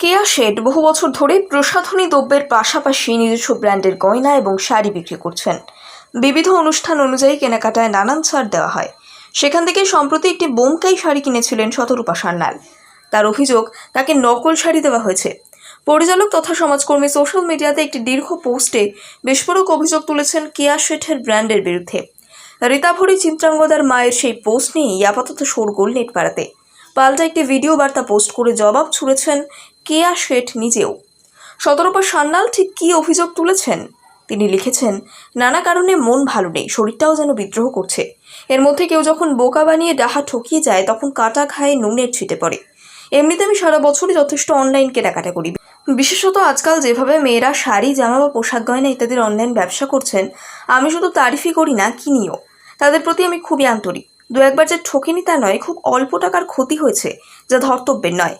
কেয়া shade বহু বছর ধরে প্রসাধনী দ্রব্যের পাশাপাশি নিজস্ব ব্র্যান্ডের গয়না এবং শাড়ি বিক্রি করছেন। বিবিধ অনুষ্ঠান অনুযায়ী কেনাকাটায় নানান ছাড় দেওয়া হয়। সেখান থেকে সম্প্রতি একটি বোমকাই শাড়ি কিনেছিলেন শতরূপা সান্যাল। তার অভিযোগ, তাকে নকল শাড়ি দেওয়া হয়েছে। পরিচালক তথা সমাজকর্মী সোশ্যাল মিডিয়াতে একটি দীর্ঘ পোস্টে বিস্ফোরক অভিযোগ তুলেছেন কেয়া শেঠের ব্র্যান্ডের বিরুদ্ধে। রীতাভরি চিত্রাঙ্গদার মায়ের সেই পোস্ট নিয়েই আপাতত শোরগোল নেট পাড়াতে পাল্টা একটি ভিডিও বার্তা পোস্ট করে জবাব ছুড়েছেন কেয়া শেঠ নিজেও। সতর্পা সান্যাল ঠিক কী অভিযোগ তুলেছেন? তিনি লিখেছেন, নানা কারণে মন ভালো নেই, শরীরটাও যেন বিদ্রোহ করছে। এর মধ্যে কেউ যখন বোকা বানিয়ে ডাহা ঠকিয়ে যায়, তখন কাটা খায়ে নুনের ছিটে পড়ে। এমনিতে আমি সারা বছরই যথেষ্ট অনলাইন কেনাকাটা করি। বিশেষত আজকাল যেভাবে মেয়েরা শাড়ি, জামা বা পোশাক গয়না ইত্যাদির অনলাইন ব্যবসা করছেন, আমি শুধু তারিফই করি না, কিনিও। তাদের প্রতি আমি খুবই আন্তরিক। দু একবার যে ঠকেনি তা নয়, খুব অল্প টাকার ক্ষতি হয়েছে, যা ধর্তব্যের নয়।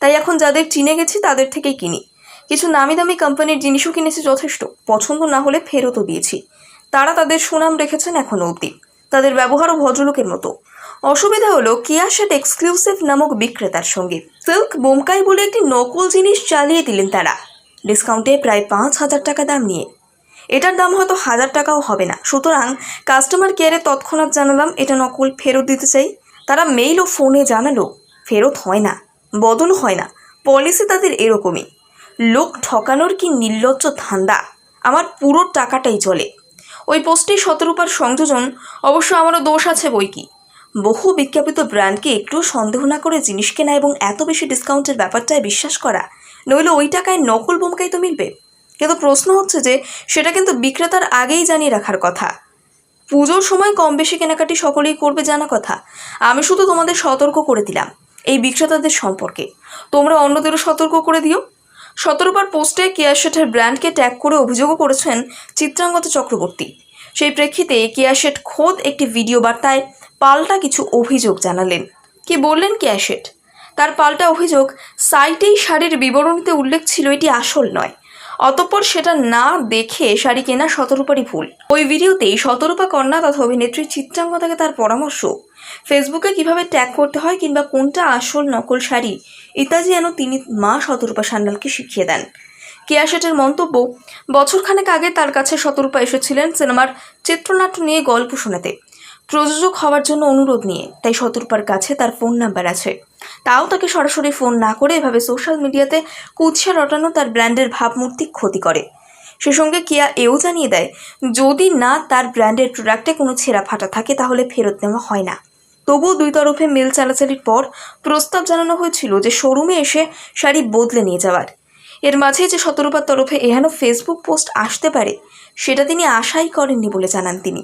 তাই এখন যাদের চিনে গেছি, তাদের থেকেই কিনি। কিছু নামি দামি কোম্পানির জিনিসও কিনেছি যথেষ্ট, পছন্দ না হলে ফেরতও দিয়েছি। তারা তাদের সুনাম রেখেছেন এখনও অবধি। তাদের ব্যবহারও ভদ্রলোকের মতো। অসুবিধা হলো কিয়াশেট এক্সক্লুসিভ নামক বিক্রেতার সঙ্গে। সিল্ক বোমকাই বলে একটি নকল জিনিস চালিয়ে দিলেন তারা। ডিসকাউন্টে প্রায় পাঁচ হাজার টাকা দাম নিয়ে। এটার দাম হয়তো হাজার টাকাও হবে না। সুতরাং কাস্টমার কেয়ারে তৎক্ষণাৎ জানালাম, এটা নকল ফেরত দিতে চাই। তারা মেইল ও ফোনে জানালো, ফেরত হয় না। বদল হয় না। পলিসি তাদের এরকমই। লোক ঠকানোর কি নির্লজ্জ ধান্দা? আমার পুরো টাকাটাই চলে। ওই পোস্টে শতরূপার সংযোজন, অবশ্য আমারও দোষ আছে বই কি। বহু বিজ্ঞাপিত ব্র্যান্ডকে একটু সন্দেহ না করে জিনিস কেনা এবং এত বেশি ডিসকাউন্টের ব্যাপারটায় বিশ্বাস করা, নইলে ওই টাকায় নকল বোমকাই তো মিলবে? কিন্তু প্রশ্ন হচ্ছে যে, সেটা কিন্তু বিক্রেতার আগেই জানিয়ে রাখার কথা। পুজোর সময় কম বেশি কেনাকাটি সকলেই করবে জানা কথা। আমি শুধু তোমাদের সতর্ক করে দিলাম। এই বিক্রেতাদের সম্পর্কে। তোমরা অন্যদেরও সতর্ক করে দিও। সতেরোবার পোস্টে কেয়া শেঠের ব্র্যান্ডকে ট্যাগ করে অভিযোগও করেছেন চিত্রাঙ্গত চক্রবর্তী। সেই প্রেক্ষিতে কেয়া শেঠ খোদ একটি ভিডিও বার্তায় পাল্টা কিছু অভিযোগ জানালেন। কি বললেন কেয়া শেঠ? তার পাল্টা অভিযোগ সাইটেই শাড়ির বিবরণীতে উল্লেখ ছিল এটি আসল নয়। অতঃপর সেটা না দেখে শাড়ি কেনা শতরূপারই ভুল। ওই ভিডিওতেই শতরূপা কন্যা তথা অভিনেত্রী চিত্রাঙ্গদাকে তার পরামর্শ, ফেসবুকে কীভাবে ট্যাগ করতে হয় কিংবা কোনটা আসল নকল শাড়ি, ইত্যাদি যেন তিনি মা শতরূপা সান্যালকে শিখিয়ে দেন। কেয়া শেঠের মন্তব্য, বছরখানেক আগে তার কাছে শতরূপা এসেছিলেন সিনেমার চিত্রনাট্য নিয়ে গল্প শোনাতে। প্রযোজক হওয়ার জন্য অনুরোধ নিয়ে, তাই শতরূপার কাছে তার ফোন নাম্বার আছে। তাও তাকে সরাসরি ফোন না করে এভাবে সোশ্যাল মিডিয়াতে কুৎসা রটানো তার ব্র্যান্ডের ভাবমূর্তি ক্ষতি করে। সে সঙ্গে কিয়া এও জানিয়ে দেয়, যদি না তার ব্র্যান্ডের প্রোডাক্টে কোনো ছেঁড়া ফাটা থাকে, তাহলে ফেরত নেওয়া হয় না। তবুও দুই তরফে মেল চালাচালির পর প্রস্তাব জানানো হয়েছিল যে শোরুমে এসে শাড়ি বদলে নিয়ে যাওয়ার। এর মাঝে যে শতরূপার তরফে এহেন ফেসবুক পোস্ট আসতে পারে, সেটা তিনি আশাই করেননি বলে জানান তিনি।